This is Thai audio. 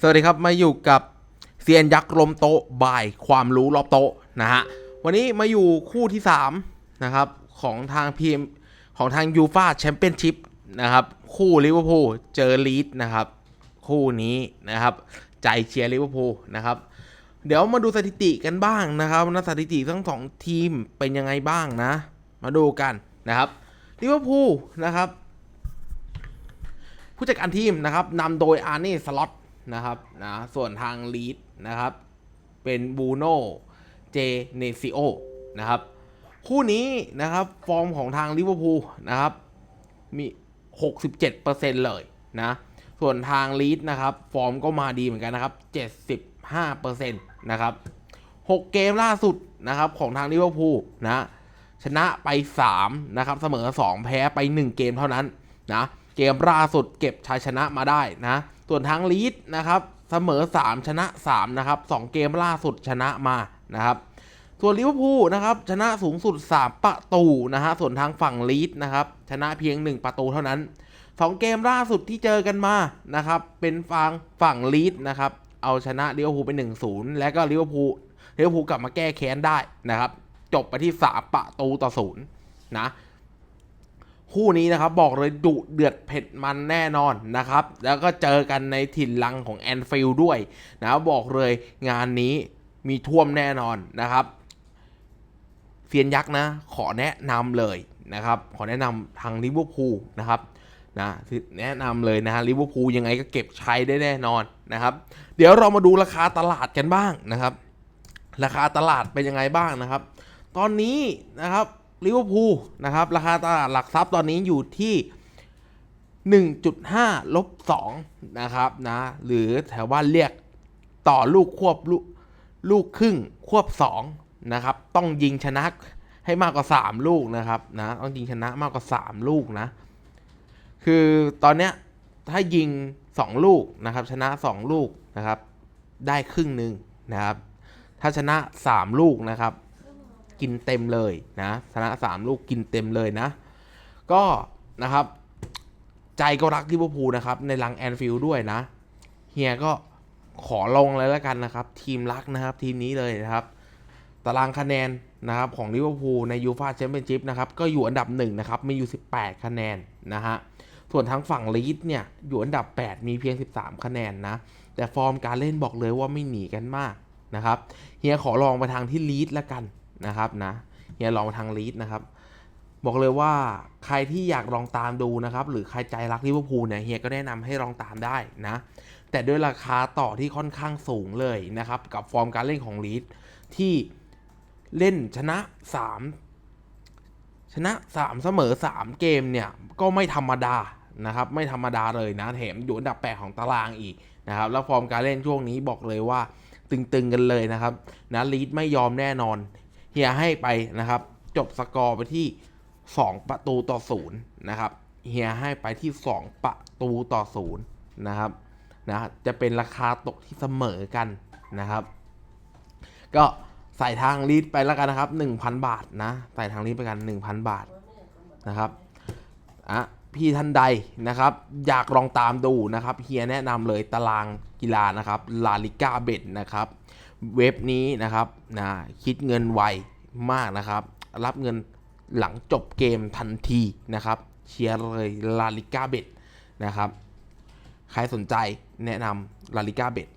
สวัสดีครับ มาอยู่กับเซียนยักษ์ลมโต๊ะบ่ายความรู้รอบโต๊ะนะฮะวันนี้มาอยู่คู่ที่3นะครับของทางพีมของทางยูฟาแชมเปี้ยนชิพนะครับคู่ลิเวอร์พูลเจอลีดนะครับคู่นี้นะครับใจเชียร์ลิเวอร์พูลนะครับเดี๋ยวมาดูสถิติกันบ้างนะครับนะสถิติทั้งสองทีมเป็นยังไงบ้างนะ มาดูกันนะครับลิเวอร์พูลนะครับผู้จัดการทีมนะครับนำโดยอาร์เน่สล็อต นะครับนะส่วนทางลีดนะครับ เป็นบูโน่เจเนซิโอนะครับ คู่นี้นะครับฟอร์มของทางลิเวอร์พูลนะครับ มี 67%เลยนะ ส่วนทางลีดนะครับ ฟอร์มก็มาดีเหมือนกันนะครับ 75%นะครับ 6 เกมล่าสุดนะครับของทางลิเวอร์พูลนะชนะไป 3 นะครับ เสมอ 2 แพ้ไป 1 เกมเท่านั้นนะ เกมล่าสุดเก็บชัยชนะมาได้นะ ส่วนทางลีดนะครับเสมอ 3 ชนะ 3 นะครับ 2 เกมล่าสุดชนะมานะครับส่วนลิเวอร์พูลนะครับชนะสูงสุด 3 ประตูนะฮะส่วนทางฝั่งลีดนะครับชนะเพียง 1 ประตูเท่านั้น 2 เกมล่าสุดที่เจอกันมานะครับเป็นฝั่งฝั่งลีดนะครับเอาชนะลิเวอร์พูลไป1-0 แล้วก็ลิเวอร์พูลลิเวอร์พูลกลับมาแก้แค้นได้นะครับจบไปที่ 3 ประตูต่อศูนย์นะ คู่นี้นะครับบอกเลยดุเดือดเผ็ดมันแน่นอนนะครับ แล้วก็เจอกันในถิ่นลังของแอนฟิลด์ด้วยนะบอกเลยงานนี้มีท่วมแน่นอนนะครับเซียนยักษ์นะ ขอแนะนำเลยนะครับ ขอแนะนำทางลิเวอร์พูลนะครับนะแนะนำเลยนะฮะลิเวอร์พูลยังไงก็เก็บใช้ได้แน่นอนนะครับ เดี๋ยวเรามาดูราคาตลาดกันบ้างนะครับ ราคาตลาดเป็นยังไงบ้างนะครับ ตอนนี้นะครับ ลิเวอร์พูลนะครับราคาตลาดหลักทรัพย์ตอนนี้อยู่ที่ 1.5 ลบ2นะครับนะหรือแถวบ้านเรียกต่อลูกควบลูกลูกครึ่งควบ2นะครับต้องยิงชนะให้มากกว่า 3 ลูกนะครับนะต้องยิงชนะมากกว่า 3 ลูกนะคือตอนเนี้ยถ้ายิง 2 ลูกนะครับชนะ 2 ลูกนะครับได้ครึ่งหนึ่งนะครับถ้าชนะ 3 ลูกนะครับ กินเต็มเลยนะชนะ3ลูกกินเต็มเลยนะ ก็นะครับ ใจก็รักลิเวอร์พูลนะครับ ในลังแอนฟิลด์ด้วยนะเฮียก็ขอลงเลยแล้วกันนะครับ ทีมรักนะครับ ทีมนี้เลยนะครับ ตารางคะแนนนะครับของลิเวอร์พูลในยูฟาแชมเปี้ยนชิพนะครับก็อยู่อันดับหนึ่งนะครับมีอยู่ 18 คะแนนนะฮะส่วนทางฝั่งลีดเนี่ยอยู่อันดับ 8 มีเพียง 13 คะแนนนะ แต่ฟอร์มการเล่นบอกเลยว่าไม่หนีกันมากนะครับเฮียขอลองไปทางที่ลีดแล้วกัน นะครับนะเฮียลองทางลีดนะครับ บอกเลยว่าใครที่อยากลองตามดูนะครับ หรือใครใจรักลิเวอร์พูลเนี่ยเฮียก็แนะนำให้ลองตามได้นะ แต่ด้วยราคาต่อที่ค่อนข้างสูงเลยนะครับ กับฟอร์มการเล่นของลีดที่เล่นชนะ 3 ชนะ 3 เสมอ 3 เกมเนี่ยก็ไม่ธรรมดานะครับ ไม่ธรรมดาเลยนะแถมอยู่อันดับ 8 ของตารางอีกนะครับแล้วฟอร์มการเล่นช่วงนี้บอกเลยว่าตึงๆกันเลยนะครับนะลีดไม่ยอมแน่นอน ฮียให้ไปนะครับ จบสกอร์ไปที่ 2 ประตูต่อศูนย์นะครับเฮียให้ไปที่ 2 ประตูต่อศูนย์นะครับนะจะเป็นราคาตกที่เสมอกันนะครับ ก็ใส่ทางลีดไปแล้วกันนะครับ 1,000 บาทนะใส่ทางลีดไปกัน 1,000 บาทนะครับอะพี่ท่านใดนะครับ อยากลองตามดูนะครับเฮียแนะนำเลยตารางกีฬานะครับลาลิก้าเบ็ดนะครับ เว็บนี้นะครับนะคิดเงินไวมากนะครับ รับเงินหลังจบเกมทันทีนะครับเชียร์เลยลาลิก้าเบ็ดนะครับ ใครสนใจแนะนำลาลิก้าเบ็ด